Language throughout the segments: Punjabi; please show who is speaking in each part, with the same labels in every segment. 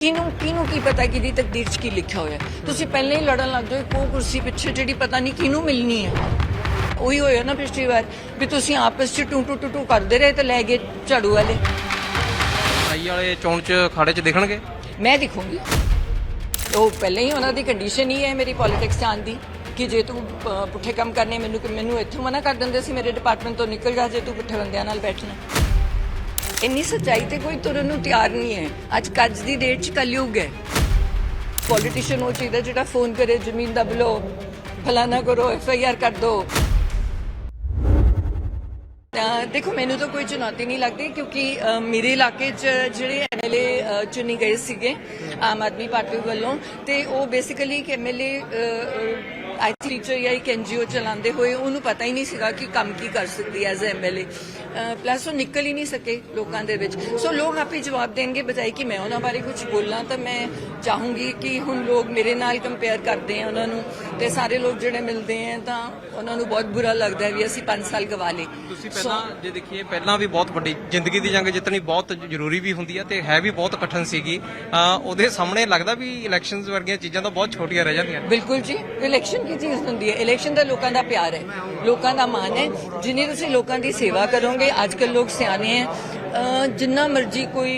Speaker 1: ਕਿਹਨੂੰ ਕਿਹਨੂੰ ਕੀ ਪਤਾ ਕਿ ਦੀ ਤਕਦੀਰ 'ਚ ਕੀ ਲਿਖਿਆ ਹੋਇਆ ਹੈ? ਤੁਸੀਂ ਪਹਿਲਾਂ ਹੀ ਲੜਨ ਲੱਗ ਜਾਓ ਕੋ ਕੁਰਸੀ ਪਿੱਛੇ ਜਿਹੜੀ ਪਤਾ ਨਹੀਂ ਕਿਹਨੂੰ ਮਿਲਣੀ ਹੈ। ਉਹੀ ਹੋਇਆ ਨਾ ਪਿਛਲੀ ਵਾਰ ਵੀ ਤੁਸੀਂ ਆਪਸ 'ਚ ਟੂ ਟੂ ਟੂ ਟੂ ਕਰਦੇ ਰਹੇ ਤੇ ਲੈ ਗਏ ਝਾੜੂ ਵਾਲੇ।
Speaker 2: ਆਈ ਵਾਲੇ ਚੋਣ ਚ ਖਾੜੇ ਚ ਦਿਖਣਗੇ?
Speaker 1: ਮੈਂ ਦਿਖੂੰਗੀ। ਉਹ ਪਹਿਲਾਂ ਹੀ ਉਹਨਾਂ ਦੀ ਕੰਡੀਸ਼ਨ ਹੀ ਹੈ ਮੇਰੀ ਪੋਲਿਟਿਕਸ 'ਚ ਆਉਣ ਦੀ ਕਿ ਜੇ ਤੂੰ ਅ, ਪੁੱਠੇ ਕੰਮ ਕਰਨੇ ਮੈਨੂੰ ਮੈਨੂੰ ਇੱਥੋਂ ਮਨਾ ਕਰ ਦਿੰਦੇ ਸੀ ਮੇਰੇ ਡਿਪਾਰਟਮੈਂਟ ਤੋਂ ਨਿਕਲ ਜਾ ਜੇ ਤੂੰ ਪੁੱਠੇ ਬੰਦਿਆਂ ਨਾਲ ਬੈਠਣਾ। ਇੰਨੀ ਸੱਚਾਈ ਤੇ ਕੋਈ ਤੁਰਨ ਨੂੰ ਤਿਆਰ ਨਹੀਂ ਹੈ। ਅੱਜ ਕੱਜ ਦੀ ਡੇਟ 'ਚ ਕਲਯੁਗ ਹੈ। ਪੋਲੀਟੀਸ਼ੀਅਨ ਉਹ ਚਾਹੀਦਾ ਜਿਹੜਾ ਫੋਨ ਕਰੇ, ਜ਼ਮੀਨ ਦਬ ਲਓ ਫਲਾਨਾ ਕਰੋ ਐਫ ਆਈ ਆਰ ਕਰ ਦੋ। ਤਾਂ ਦੇਖੋ, ਮੈਨੂੰ ਤਾਂ ਕੋਈ ਚੁਣੌਤੀ ਨਹੀਂ ਲੱਗਦੀ ਕਿਉਂਕਿ ਮੇਰੇ ਇਲਾਕੇ 'ਚ ਜਿਹੜੇ ਐਮਐਲਏ ਚੁਣੇ ਗਏ ਸੀਗੇ ਆਮ ਆਦਮੀ ਪਾਰਟੀ ਵੱਲੋਂ ਤੇ ਉਹ ਬੇਸਿਕਲੀ ਇੱਕ ਐਮਐਲਏ ਆਈ ਥਿੰਕ ਚ ਜਾਂ ਇੱਕ ਐਨਜੀਓ ਚਲਾਉਂਦੇ ਹੋਏ ਉਹਨੂੰ ਪਤਾ ਹੀ ਨਹੀਂ ਸੀਗਾ ਕਿ ਕੰਮ ਕੀ ਕਰ ਸਕਦੀ ਐਜ਼ ਐਮਐਲਏ ਪਲੱਸ ਉਹ ਨਿਕਲ ਹੀ ਨਹੀਂ ਸਕੇ ਲੋਕਾਂ ਦੇ ਵਿੱਚ। ਸੋ ਲੋਕ ਆਪੇ ਜਵਾਬ ਦੇਣਗੇ ਬਜਾਏ ਕਿ ਮੈਂ ਉਹਨਾਂ ਬਾਰੇ ਕੁਝ ਬੋਲਾਂ ਤਾਂ ਮੈਂ ਚਾਹੂੰਗੀ ਕਿ ਹੁਣ ਲੋਕ ਮੇਰੇ ਨਾਲ ਕੰਪੇਅਰ ਕਰਦੇ ਆ ਉਹਨਾਂ ਨੂੰ। ਤੇ ਸਾਰੇ ਲੋਕ ਜਿਹੜੇ ਮਿਲਦੇ ਆ ਤਾਂ ਉਹਨਾਂ ਨੂੰ ਬਹੁਤ ਬੁਰਾ ਲੱਗਦਾ ਹੈ ਵੀ ਅਸੀਂ 5 ਸਾਲ ਗਵਾ ਲਏ।
Speaker 2: ਤੁਸੀਂ ਪਹਿਲਾਂ ਜੇ ਦੇਖੀਏ ਪਹਿਲਾਂ ਵੀ ਬਹੁਤ ਵੱਡੀ ਜ਼ਿੰਦਗੀ ਦੀ ਜੰਗ ਜਿੱਤਣੀ ਬਹੁਤ ਜ਼ਰੂਰੀ ਵੀ ਹੁੰਦੀ ਹੈ ਤੇ ਹੈ ਵੀ ਬਹੁਤ ਕਠਿਨ ਸੀਗੀ। ਉਹਦੇ ਸਾਹਮਣੇ ਲੱਗਦਾ ਵੀ ਇਲੈਕਸ਼ਨਸ ਵਰਗੀਆਂ ਚੀਜ਼ਾਂ ਤਾਂ ਬਹੁਤ ਛੋਟੀਆਂ ਰਹਿ ਜਾਂਦੀਆਂ।
Speaker 1: ਬਿਲਕੁਲ ਜੀ। ਇਲੈਕਸ਼ਨ ਕੀ ਚੀਜ਼ ਹੁੰਦੀ ਹੈ? ਇਲੈਕਸ਼ਨ ਤਾਂ ਲੋਕਾਂ ਦਾ ਪਿਆਰ ਹੈ ਲੋਕਾਂ ਦਾ ਮਾਨ ਹੈ। ਜਿੰਨੀ ਤੁਸੀਂ ਲੋਕਾਂ ਦੀ ਸੇਵਾ ਕਰੋਗੇ ਅੱਜ ਕੱਲ ਲੋਕ ਸਿਆਣੇ ਅਹ ਜਿੰਨਾ ਮਰਜ਼ੀ ਕੋਈ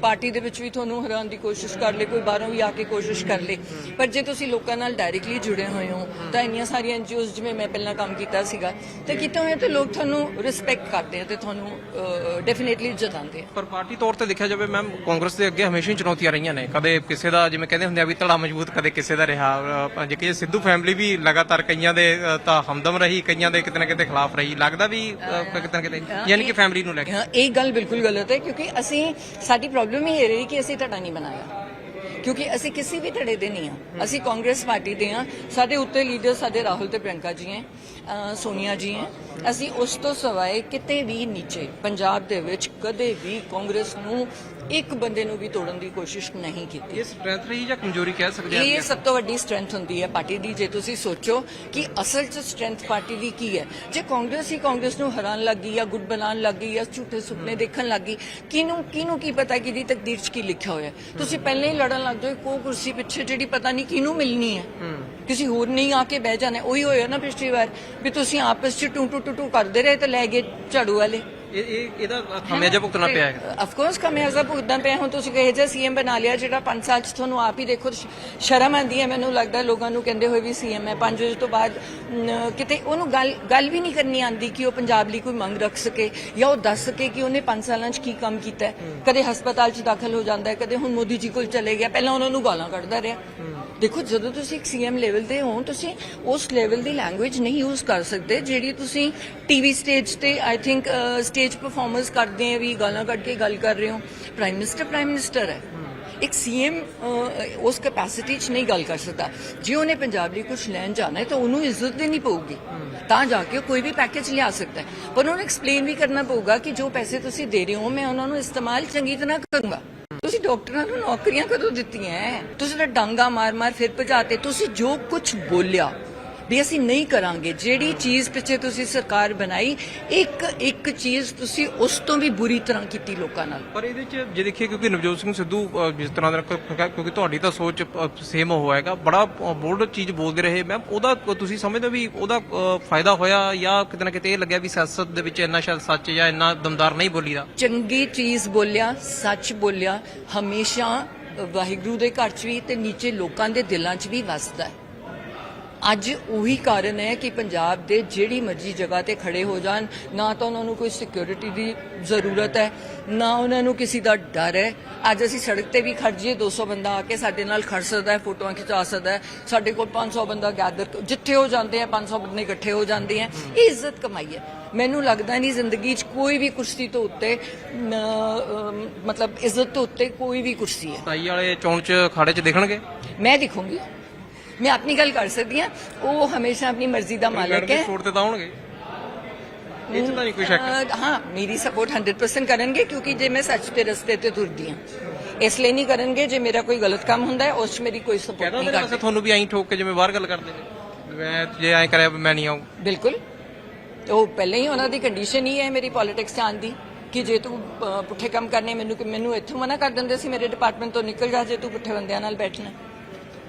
Speaker 1: ਪਾਰਟੀ ਦੇ ਵਿੱਚ ਵੀ ਤੁਹਾਨੂੰ ਹਰਾਉਣ ਦੀ ਕੋਸ਼ਿਸ਼ ਕਰ ਲੇ ਕੋਈ ਬਾਹਰੋਂ ਵੀ ਆ ਕੇ ਕੋਸ਼ਿਸ਼ ਕਰ ਲੇ ਪਰ ਜੇ ਤੁਸੀਂ ਲੋਕਾਂ ਨਾਲ ਡਾਇਰੈਕਟਲੀ ਜੁੜੇ ਹੋਏ ਹੋ ਤਾਂ ਇੰਨੀਆਂ ਸਾਰੀਆਂ ਐਨਜੀਓਜ਼ ਜਿਵੇਂ ਮੈਂ ਪਹਿਲਾਂ ਕੰਮ ਕੀਤਾ ਸੀਗਾ ਤੇ ਕੀਤੇ ਹੋਏ ਤੇ ਲੋਕ ਤੁਹਾਨੂੰ ਰਿਸਪੈਕਟ ਕਰਦੇ ਆ ਤੇ ਤੁਹਾਨੂੰ ਡੈਫੀਨਿਟਲੀ ਜਤਾਉਂਦੇ ਆ।
Speaker 2: ਪਰ ਪਾਰਟੀ ਤੌਰ ਤੇ ਦੇਖਿਆ ਜਾਵੇ ਮੈਮ ਕਾਂਗਰਸ ਦੇ ਅੱਗੇ ਹਮੇਸ਼ਾ ਹੀ ਚੁਣੌਤੀਆਂ ਰਹੀਆਂ ਨੇ। ਕਦੇ ਕਿਸੇ ਦਾ ਜਿਵੇਂ ਕਹਿੰਦੇ ਹੁੰਦੇ ਆ ਵੀ ਧੜਾ ਮਜ਼ਬੂਤ ਕਦੇ ਕਿਸੇ ਦਾ ਰਿਹਾ। ਜੇ ਸਿੱਧੂ ਫੈਮਿਲੀ ਵੀ ਲਗਾਤਾਰ ਕਈਆਂ ਦੇ ਤਾਂ ਹਮਦਮ ਰਹੀ ਕਈਆਂ ਦੇ ਕਿਤੇ ਨਾ ਕਿਤੇ ਖਿਲਾਫ ਰਹੀ। ਲੱਗਦਾ ਵੀ ਕਿਤੇ ਨਾ ਕਿਤੇ ਯਾਨੀ ਕਿ ਫੈਮਿਲੀ ਨੂੰ ਲੈ ਕੇ।
Speaker 1: ਹਾਂ ਇਹ ਗੱਲ ਬਿਲਕੁਲ ਗਲਤ ਹੈ ਕਿਉਂਕਿ ਅਸੀਂ ਸਾਡੀ ਪ੍ਰੋਬਲਮ ਹੀ ਇਹ ਰਹੀ ਕਿ ਅਸੀਂ ਧੜਾ ਨਹੀਂ ਬਣਾਇਆ। ਕਿਉਂਕਿ ਅਸੀਂ ਕਿਸੇ ਵੀ ਧੜੇ ਦੇ ਨਹੀਂ ਆ ਅਸੀਂ ਕਾਂਗਰਸ ਪਾਰਟੀ ਦੇ ਆ ਸਾਡੇ ਉੱਤੇ ਲੀਡਰ ਸਾਡੇ ਰਾਹੁਲ ਤੇ ਪ੍ਰਿਯੰਕਾ ਜੀ ਹੈ ਸੋਨੀਆ ਜੀ ਹੈ। ਅਸੀਂ ਉਸ ਤੋਂ ਸਵਾਏ ਕਿਤੇ ਵੀ ਨੀਚੇ ਪੰਜਾਬ ਦੇ ਵਿੱਚ ਕਦੇ ਵੀ ਕਾਂਗਰਸ ਨੂੰ ਇੱਕ ਬੰਦੇ ਨੂੰ ਵੀ ਤੋੜਨ ਦੀ ਕੋਸ਼ਿਸ਼ ਨਹੀਂ ਕੀਤੀ।
Speaker 2: ਇਹ ਸਟਰੈਂਥ ਰਹੀ ਜਾਂ ਕਮਜ਼ੋਰੀ ਕਹਿ ਸਕਦੇ ਆ
Speaker 1: ਇਹ ਸਭ ਤੋਂ ਵੱਡੀ ਸਟਰੈਂਥ ਹੁੰਦੀ ਹੈ ਪਾਰਟੀ ਦੀ ਜੇ ਤੁਸੀਂ ਸੋਚੋ ਕਿ ਅਸਲ 'ਚ ਸਟਰੈਂਥ ਪਾਰਟੀ ਦੀ ਕੀ ਹੈ। ਜੇ ਕਾਂਗਰਸ ਹੀ ਕਾਂਗਰਸ ਨੂੰ ਹਰਾਉਣ ਲੱਗੀ ਜਾਂ ਗੁੱਟ ਬਣਾਉਣ ਲੱਗੀ ਜਾਂ ਝੂਠੇ ਸੁਪਨੇ ਦੇਖਣ ਲੱਗੀ ਕਿਹਨੂੰ ਕਿਹਨੂੰ ਕੀ ਪਤਾ ਕਿ ਦੀ ਤਕਦੀਰ 'ਚ ਕੀ ਲਿਖਿਆ ਹੋਇਆ? ਤੁਸੀਂ ਪਹਿਲਾਂ ਹੀ ਲੜਨ ਲੱਗ ਜਾਓ ਕੋ ਕੁਰਸੀ ਪਿੱਛੇ ਜਿਹੜੀ ਪਤਾ ਨਹੀਂ ਕਿਹਨੂੰ ਮਿਲਣੀ ਹੈ। ਕਿਸੇ ਹੋਰ ਨਹੀਂ ਆ ਕੇ ਬਹਿ ਜਾਣਾ ਉਹੀ ਹੋਇਆ ਨਾ ਪਿਛਲੀ ਵਾਰ ਵੀ ਤੁਸੀਂ ਆਪਸ 'ਚ ਟੂ ਟੂ ਟੂ ਟੂ ਕਰਦੇ ਰਹੇ ਤੇ ਲੈ ਗਏ ਝਾੜੂ ਵਾਲੇ।
Speaker 2: ਇਹ ਇਹ ਇਹਦਾ ਖਾਮਿਆਜਾ ਭੁਗਤਣਾ ਪਿਆ ਹੈ
Speaker 1: ਆਫ ਕੋਰਸ ਕਮਿਆਜ਼ਾ ਭੁਗਤਣਾ ਪਿਆ। ਹੁਣ ਤੁਸੀਂ ਕਹੇ ਜੇ ਸੀਐਮ ਬਣਾ ਲਿਆ ਜਿਹੜਾ 5 ਸਾਲ ਚ ਤੁਹਾਨੂੰ ਆਪ ਹੀ ਦੇਖੋ ਸ਼- ਸ਼ਰਮ ਆਂਦੀ ਹੈ। ਮੈਨੂੰ ਲੱਗਦਾ ਲੋਕਾਂ ਨੂੰ ਕਹਿੰਦੇ ਹੋਏ ਵੀ ਸੀਐਮ ਹੈ। 5 ਵਜੇ ਤੋਂ ਬਾਅਦ ਕਿਤੇ ਉਹਨੂੰ ਗੱਲ ਗੱਲ ਵੀ ਨਹੀਂ ਕਰਨੀ ਆਂਦੀ ਕਿ ਉਹ ਪੰਜਾਬ ਲਈ ਕੋਈ ਮੰਗ ਰੱਖ ਸਕੇ ਜਾਂ ਉਹ ਦੱਸ ਸਕੇ ਕਿ ਉਹਨੇ 5 ਸਾਲਾਂ ਚ ਕੀ ਕੰਮ ਕੀਤਾ ਕਦੇ ਹਸਪਤਾਲ ਚ ਦਾਖਲ ਹੋ ਜਾਂਦਾ ਹੈ ਕਦੇ ਹੁਣ ਮੋਦੀ ਜੀ ਕੋਲ ਚਲੇ ਗਿਆ। ਪਹਿਲਾਂ ਉਹਨਾਂ ਨੂੰ ਗਾਲਾਂ ਕੱਢਦਾ ਰਿਹਾ। ਦੇਖੋ, ਜਦੋਂ ਤੁਸੀਂ ਇੱਕ ਸੀਐਮ ਲੈਵਲ ਤੇ ਹੋ, ਤੁਸੀਂ ਉਸ ਲੈਵਲ ਦੀ ਲੈਂਗੁਏਜ ਨਹੀਂ ਯੂਜ਼ ਕਰ ਸਕਦੇ ਜਿਹੜੀ ਤੁਸੀਂ ਟੀਵੀ ਸਟੇਜ ਤੇ ਆਈ ਥਿੰਕ ਸਟੇਜ ਪਰਫਾਰਮੈਂਸ ਕਰਦੇ ਆ, ਵੀ ਗਾਲਾਂ ਕੱਢ ਕੇ ਗੱਲ ਕਰ ਰਹੇ ਹੋ। ਪ੍ਰਾਈਮ ਮਿਨਿਸਟਰ ਪ੍ਰਾਈਮ ਮਿਨਿਸਟਰ ਹੈ। ਇੱਕ ਸੀਐਮ ਉਸ ਕੈਪੈਸਿਟੀ 'ਚ ਨਹੀਂ ਗੱਲ ਕਰ ਸਕਦਾ। ਜੇ ਉਹਨੇ ਪੰਜਾਬ ਲਈ ਕੁਝ ਲੈਣ ਜਾਣਾ ਹੈ, ਤਾਂ ਉਹਨੂੰ ਇੱਜ਼ਤ ਦੇਣੀ ਪਊਗੀ। ਤਾਂ ਜਾ ਕੇ ਉਹ ਕੋਈ ਵੀ ਪੈਕੇਜ ਲਿਆ ਸਕਦਾ ਹੈ। ਪਰ ਉਹਨੂੰ ਐਕਸਪਲੇਨ ਵੀ ਕਰਨਾ ਪਊਗਾ ਕਿ ਜੋ ਪੈਸੇ ਤੁਸੀਂ ਦੇ ਰਹੇ ਹੋ, ਮੈਂ ਉਹਨਾਂ ਨੂੰ ਇਸਤੇਮਾਲ ਚੰਗੀ ਤਰ੍ਹਾਂ ਕਰੂੰਗਾ। ਡਾਕਟਰਾਂ ਨੂੰ ਨੌਕਰੀਆਂ ਕਦੋਂ ਦਿੱਤੀਆਂ ਹੈ? ਤੁਸੀਂ ਤਾਂ ਡਾਂਗਾ ਮਾਰ-ਮਾਰ ਫਿਰ ਭਜਾਤੇ, ਤੁਸੀਂ ਜੋ ਕੁਝ ਬੋਲਿਆ ਵੀ ਅਸੀਂ ਨਹੀਂ ਕਰਾਂਗੇ। ਜਿਹੜੀ ਚੀਜ਼ ਪਿੱਛੇ ਤੁਸੀਂ ਸਰਕਾਰ ਬਣਾਈ ਇੱਕ ਇੱਕ ਚੀਜ਼ ਤੁਸੀਂ ਉਸ ਤੋਂ ਵੀ ਬੁਰੀ ਤਰ੍ਹਾਂ ਕੀਤੀ ਲੋਕਾਂ ਨਾਲ।
Speaker 2: ਪਰ ਇਹਦੇ ਚ ਜੇ ਦੇਖੀਏ ਕਿਉਂਕਿ ਨਵਜੋਤ ਸਿੰਘ ਸਿੱਧੂ ਜਿਸ ਤਰ੍ਹਾਂ ਦਾ ਕਿਉਂਕਿ ਤੁਹਾਡੀ ਤਾਂ ਸੋਚ ਸੇਮ ਹੋਏਗਾ ਬੜਾ ਬੋਲਡ ਚੀਜ਼ ਬੋਲਦੇ ਰਹੇ। ਮੈਮ ਉਹਦਾ ਤੁਸੀਂ ਸਮਝਦੇ ਹੋ ਵੀ ਉਹਦਾ ਫਾਇਦਾ ਹੋਇਆ ਜਾਂ ਕਿਤੇ ਨਾ ਕਿਤੇ ਇਹ ਲੱਗਿਆ ਵੀ ਸਿਆਸਤ ਦੇ ਵਿੱਚ ਇੰਨਾ ਸ਼ਾਇਦ ਸੱਚ ਜਾਂ ਇੰਨਾ ਦਮਦਾਰ ਨਹੀਂ ਬੋਲੀਦਾ?
Speaker 1: ਚੰਗੀ ਚੀਜ਼ ਬੋਲਿਆ ਸੱਚ ਬੋਲਿਆ ਹਮੇਸ਼ਾ ਵਾਹਿਗੁਰੂ ਦੇ ਘਰ 'ਚ ਵੀ ਤੇ ਨੀਚੇ ਲੋਕਾਂ ਦੇ ਦਿਲਾਂ 'ਚ ਵੀ ਵਸਦਾ ਹੈ। ਅੱਜ ਉਹੀ ਕਾਰਨ ਹੈ ਕਿ ਪੰਜਾਬ ਦੇ ਜਿਹੜੀ ਮਰਜ਼ੀ ਜਗ੍ਹਾ ਤੇ ਖੜੇ ਹੋ ਜਾਣ ਨਾ ਤਾਂ ਉਹਨਾਂ ਨੂੰ ਕੋਈ ਸਿਕਿਉਰਿਟੀ ਦੀ ਜ਼ਰੂਰਤ ਹੈ ਨਾ ਉਹਨਾਂ ਨੂੰ ਕਿਸੇ ਦਾ ਡਰ ਹੈ। ਅੱਜ ਅਸੀਂ ਸੜਕ ਤੇ ਵੀ ਖੜ ਜਾਈਏ 200 ਬੰਦਾ ਆ ਕੇ ਸਾਡੇ ਨਾਲ ਖੜ ਸਕਦਾ ਹੈ ਫੋਟੋਆਂ ਖਿਚਾ ਸਕਦਾ ਹੈ ਸਾਡੇ ਕੋਲ 500 ਬੰਦਾ ਗੈਦਰ ਜਿੱਥੇ ਹੋ ਜਾਂਦੇ ਆ 500 ਬੰਦੇ ਇਕੱਠੇ ਹੋ ਜਾਂਦੇ ਆ। ਇਹ ਇੱਜ਼ਤ ਕਮਾਈ ਹੈ। ਮੈਨੂੰ ਲੱਗਦਾ ਨਹੀਂ ਜ਼ਿੰਦਗੀ 'ਚ ਕੋਈ ਵੀ ਕੁਰਸੀ ਤੋਂ ਉੱਤੇ ਮਤਲਬ ਇੱਜ਼ਤ ਤੋਂ ਉੱਤੇ ਕੋਈ ਵੀ ਕੁਰਸੀ ਹੈ।
Speaker 2: ਤਾਈ ਵਾਲੇ ਚੋਣ ਚ ਖਾੜੇ ਚ ਦਿਖਣਗੇ?
Speaker 1: ਮੈਂ ਦਿਖੂੰਗੀ। ਮੈਂ ਆਪਣੀ ਗੱਲ ਕਰ ਸਕਦੀ ਹਾਂ। ਉਹ ਹਮੇਸ਼ਾ ਆਪਣੀ ਮਰਜ਼ੀ ਦਾ ਮਾਲਕ ਹੈ।
Speaker 2: ਸਪੋਰਟ ਤੇ ਤਾਂ ਆਉਣਗੇ? ਇਹ ਚ ਤਾਂ ਨਹੀਂ ਕੋਈ ਸ਼ੱਕ
Speaker 1: ਅਹ, ਹਾਂ ਮੇਰੀ ਸਪੋਰਟ 100% ਕਰਨਗੇ ਕਿਉਂਕਿ ਜੇ ਮੈਂ ਸੱਚ ਦੇ ਰਸਤੇ ਤੇ ਤੁਰਦੀ ਹਾਂ। ਇਸ ਲਈ ਨਹੀਂ ਕਰਨਗੇ ਜੇ ਮੇਰਾ ਕੋਈ ਗਲਤ ਕੰਮ ਹੁੰਦਾ ਹੈ ਉਸ 'ਚ ਮੇਰੀ ਕੋਈ ਸਪੋਰਟ ਨਹੀਂ ਕਰਦੇ।
Speaker 2: ਤੁਹਾਨੂੰ ਵੀ ਐਂ ਠੋਕ ਕੇ ਜਿਵੇਂ ਬਾਹਰ ਗੱਲ ਕਰਦੇ ਨੇ। ਮੈਂ ਜੇ ਐਂ ਕਰਿਆ ਮੈਂ ਨਹੀਂ ਆਉਂ
Speaker 1: ਬਿਲਕੁਲ। ਉਹ ਪਹਿਲਾਂ ਹੀ ਉਹਨਾਂ ਦੀ ਕੰਡੀਸ਼ਨ ਹੀ ਹੈ ਮੇਰੀ ਪੋਲਿਟਿਕਸ 'ਚ ਆਉਣ ਦੀ ਕਿ ਜੇ ਤੂੰ ਪੁੱਠੇ ਕੰਮ ਕਰਨੇ ਮੈਨੂੰ ਮੈਨੂੰ ਇੱਥੋਂ ਮਨਾ ਕਰ ਦਿੰਦੇ ਸੀ ਮੇਰੇ ਡਿਪਾਰਟਮੈਂਟ ਤੋਂ ਨਿਕਲ ਜਾ ਜੇ ਤੂੰ ਪੁੱਠੇ ਬੰਦਿਆਂ ਨਾਲ ਬੈਠਣਾ।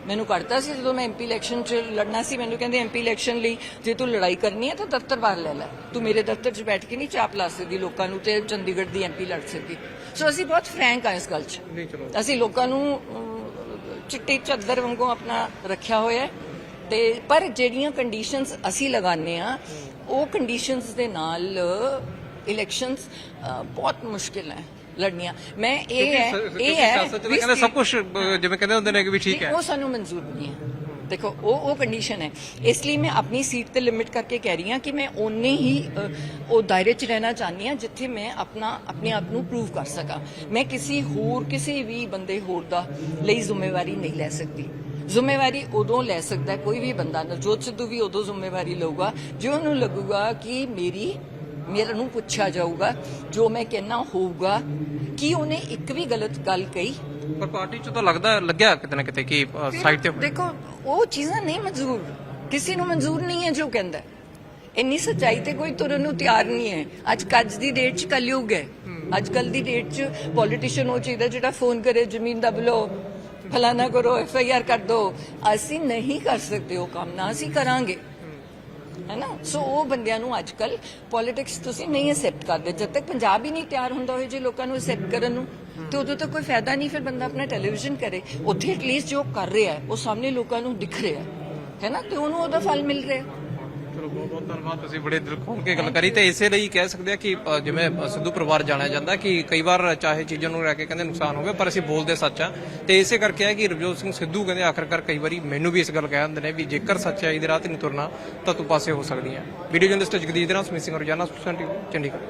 Speaker 1: ਮੈਨੂੰ ਕੱਢਤਾ ਸੀ ਜਦੋਂ ਮੈਂ ਐਮਪੀ ਇਲੈਕਸ਼ਨ 'ਚ ਲੜਨਾ ਸੀ ਮੈਨੂੰ ਕਹਿੰਦੇ ਐਮਪੀ ਇਲੈਕਸ਼ਨ ਲਈ ਜੇ ਤੂੰ ਲੜਾਈ ਕਰਨੀ ਹੈ ਤਾਂ ਦਫ਼ਤਰ ਬਾਹਰ ਲੈ ਲੈ। ਤੂੰ ਮੇਰੇ ਦਫ਼ਤਰ 'ਚ ਬੈਠ ਕੇ ਨਹੀਂ ਚਾਪ ਲਾ ਸਕਦੀ ਲੋਕਾਂ ਨੂੰ ਤੇ ਚੰਡੀਗੜ੍ਹ ਦੀ ਐਮਪੀ ਲੜ ਸਕਦੀ। ਸੋ ਅਸੀਂ ਬਹੁਤ ਫਰੈਂਕ ਆ ਇਸ ਗੱਲ 'ਚ। ਅਸੀਂ ਲੋਕਾਂ ਨੂੰ ਚਿੱਟੀ ਚਾਦਰ ਵਾਂਗੂ ਆਪਣਾ ਰੱਖਿਆ ਹੋਇਆ ਹੈ। ਤੇ ਪਰ ਜਿਹੜੀਆਂ ਕੰਡੀਸ਼ਨਸ ਅਸੀਂ ਲਗਾਉਂਦੇ ਆ ਉਹ ਕੰਡੀਸ਼ਨਸ ਦੇ ਨਾਲ ਇਲੈਕਸ਼ਨਸ ਬਹੁਤ ਮੁਸ਼ਕਿਲ ਹੈ। ਲੜਨੀਆਂ। ਮੈਂ ਇਹ ਹੈ ਇਹ ਹੈ
Speaker 2: ਕਹਿੰਦੇ ਸਭ ਕੁਝ ਜਿਵੇਂ ਕਹਿੰਦੇ ਹੁੰਦੇ ਨੇ ਕਿ ਵੀ ਠੀਕ ਹੈ।
Speaker 1: ਉਹ ਸਾਨੂੰ ਮਨਜ਼ੂਰ ਨਹੀਂ ਹੈ। ਦੇਖੋ ਉਹ ਉਹ ਕੰਡੀਸ਼ਨ ਹੈ। ਇਸ ਲਈ ਮੈਂ ਆਪਣੀ ਸੀਟ ਤੇ ਲਿਮਿਟ ਕਰਕੇ ਕਹਿ ਰਹੀ ਹਾਂ ਕਿ ਮੈਂ ਓਨੇ ਹੀ ਉਹ ਦਾਇਰੇ 'ਚ ਰਹਿਣਾ ਚਾਹੁੰਦੀ ਹਾਂ ਜਿੱਥੇ ਮੈਂ ਆਪਣਾ ਆਪਣੇ ਆਪ ਨੂੰ ਪ੍ਰੂਵ ਕਰ ਸਕਾਂ। ਮੈਂ ਕਿਸੇ ਹੋਰ ਕਿਸੇ ਵੀ ਬੰਦੇ ਹੋਰ ਦਾ ਲਈ ਜ਼ਿੰਮੇਵਾਰੀ ਨਹੀਂ ਲੈ ਸਕਦੀ। ਜ਼ਿੰਮੇਵਾਰੀ ਉਦੋਂ ਲੈ ਸਕਦਾ ਕੋਈ ਵੀ ਬੰਦਾ। ਨਵਜੋਤ ਸਿੱਧੂ ਵੀ ਉਦੋਂ ਜ਼ਿੰਮੇਵਾਰੀ ਲਊਗਾ ਜੇ ਉਹਨੂੰ ਲੱਗੂਗਾ ਕਿ ਮੇਰੀ ਮੇਰੇ ਨੂੰ ਪੁੱਛਿਆ ਜਾਊਗਾ ਜੋ ਮੈਂ ਕਹਿਣਾ ਹੋਊਗਾ ਕਿ ਉਹਨੇ ਇੱਕ ਵੀ ਗਲਤ ਗੱਲ ਕਹੀ
Speaker 2: ਪਰ ਪਾਰਟੀ ਚ ਤਾਂ ਲੱਗਦਾ ਲੱਗਿਆ ਕਿਤੇ ਨਾ ਕਿਤੇ ਕਿ ਸਾਈਡ ਤੇ
Speaker 1: ਦੇਖੋ ਉਹ ਚੀਜ਼ਾਂ ਨਹੀਂ ਮਨਜ਼ੂਰ ਕਿਸੇ ਨੂੰ ਮਨਜ਼ੂਰ ਨਹੀਂ ਹੈ ਜੋ ਕਹਿੰਦਾ। ਇੰਨੀ ਸੱਚਾਈ ਤੇ ਕੋਈ ਤੁਰਨ ਨੂੰ ਤਿਆਰ ਨਹੀਂ ਹੈ ਅੱਜ ਕੱਜ ਦੀ ਡੇਟ 'ਚ ਕਲਯੁਗ ਹੈ ਅੱਜ ਕੱਲ ਦੀ ਡੇਟ 'ਚ ਪੋਲੀਟੀਸ਼ੀਅਨ ਉਹ ਚਾਹੀਦਾ ਜਿਹੜਾ ਫੋਨ ਕਰੇ ਜ਼ਮੀਨ ਦਬ ਲਓ ਫਲਾਣਾ ਕਰੋ ਐਫ ਆਈ ਆਰ ਕਰ ਦੋ ਅਸੀਂ ਨਹੀਂ ਕਰ ਸਕਦੇ ਉਹ ਕੰਮ ਨਾ ਅਸੀਂ ਕਰਾਂਗੇ ਹੈ ਨਾ ਸੋ ਉਹ ਬੰਦਿਆਂ ਨੂੰ ਅੱਜ ਕੱਲ ਪੋਲਿਟਿਕਸ ਤੁਸੀਂ ਨਹੀਂ ਅਸੈਪਟ ਕਰਦੇ। ਜਦ ਤੱਕ ਪੰਜਾਬ ਹੀ ਨਹੀਂ ਤਿਆਰ ਹੁੰਦਾ ਹੋਏ ਜੇ ਲੋਕਾਂ ਨੂੰ ਅਸੈਪਟ ਕਰਨ ਨੂੰ, ਤੇ ਉਦੋਂ ਤੱਕ ਕੋਈ ਫਾਇਦਾ ਨਹੀਂ ਫਿਰ ਬੰਦਾ ਆਪਣਾ ਟੈਲੀਵਿਜ਼ਨ ਕਰੇ। ਉੱਥੇ ਐਟਲੀਸਟ ਜੋ ਕਰ ਰਿਹਾ ਹੈ, ਉਹ ਸਾਹਮਣੇ ਲੋਕਾਂ ਨੂੰ ਦਿਖ ਰਿਹਾ ਹੈ। ਹੈ ਨਾ ਤੇ ਉਹਨੂੰ ਉਹਦਾ ਫਲ ਮਿਲ ਰਿਹਾ।
Speaker 2: ਬਹੁਤ ਧੰਨਵਾਦ ਤੁਸੀਂ ਬੜੇ ਦਿਲ ਖੋਲ ਕੇ ਗੱਲ ਕਰੀ ਤੇ ਇਸੇ ਲਈ ਕਹਿ ਸਕਦੇ ਆ ਕਿ ਅ, ਜਿਵੇਂ ਅ, ਸਿੱਧੂ ਪਰਿਵਾਰ ਜਾਣਿਆ ਜਾਂਦਾ ਕਿ ਕਈ ਵਾਰ ਚਾਹੇ ਚੀਜ਼ਾਂ ਨੂੰ ਲੈ ਕੇ ਕਹਿੰਦੇ ਨੁਕਸਾਨ ਹੋਵੇ ਪਰ ਅਸੀਂ ਬੋਲਦੇ ਸੱਚ ਆ। ਤੇ ਇਸੇ ਕਰਕੇ ਆ ਕਿ ਰਵਜੋਤ ਸਿੰਘ ਸਿੱਧੂ ਕਹਿੰਦੇ ਆਖਰਕਾਰ ਕਈ ਵਾਰੀ ਮੈਨੂੰ ਵੀ ਇਸ ਗੱਲ ਕਹਿ ਦਿੰਦੇ ਨੇ ਵੀ ਜੇਕਰ ਸੱਚਾਈ ਦੇ ਰਾਹ ਤੇ ਨਹੀਂ ਤੁਰਨਾ ਤਾਂ ਤੂੰ ਪਾਸੇ ਹੋ ਸਕਦੀ ਆ। ਵੀਡੀਓ ਜਰਨਲਿਸਟ ਜਗਦੀਸ਼ ਦੇ ਨਾਲ ਸਮਿਤ ਸਿੰਘ ਰੋਜ਼ਾਨਾ ਸੁਖਸਨ ਟੀਵੀ ਚੰਡੀਗੜ੍ਹ।